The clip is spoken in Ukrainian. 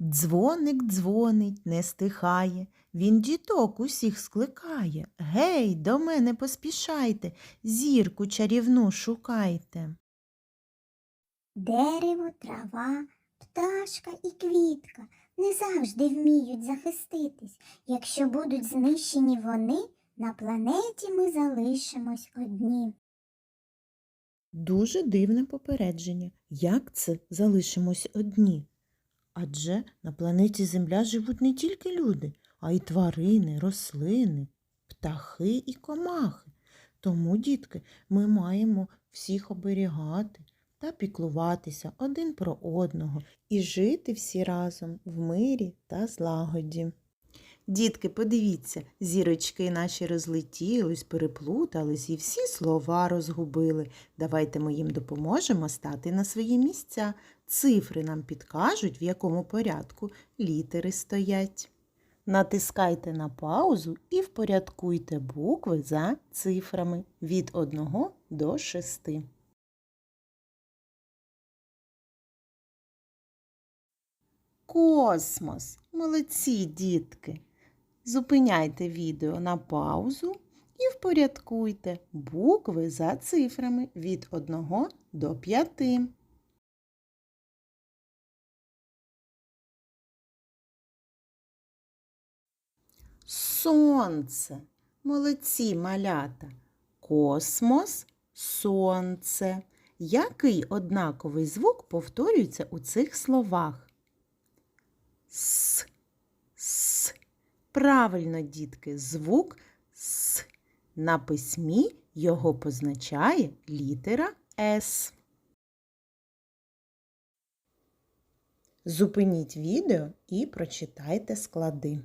Дзвоник дзвонить, не стихає, він діток усіх скликає. Гей, до мене поспішайте, зірку чарівну шукайте. Дерево, трава, пташка і квітка не завжди вміють захиститись. Якщо будуть знищені вони, на планеті ми залишимось одні. Дуже дивне попередження. Як це залишимось одні? Адже на планеті Земля живуть не тільки люди, а й тварини, рослини, птахи і комахи. Тому, дітки, ми маємо всіх оберігати та піклуватися один про одного і жити всі разом в мирі та злагоді. Дітки, подивіться, зірочки наші розлетілись, переплутались і всі слова розгубили. Давайте ми їм допоможемо стати на свої місця. Цифри нам підкажуть, в якому порядку літери стоять. Натискайте на паузу і впорядкуйте букви за цифрами від 1 до 6. Космос. Молодці, дітки. Зупиняйте відео на паузу і впорядкуйте букви за цифрами від 1 до 5. Сонце. Молодці малята. Космос, сонце. Який однаковий звук повторюється у цих словах? С. Правильно, дітки, звук С. На письмі його позначає літера С. Зупиніть відео і прочитайте склади.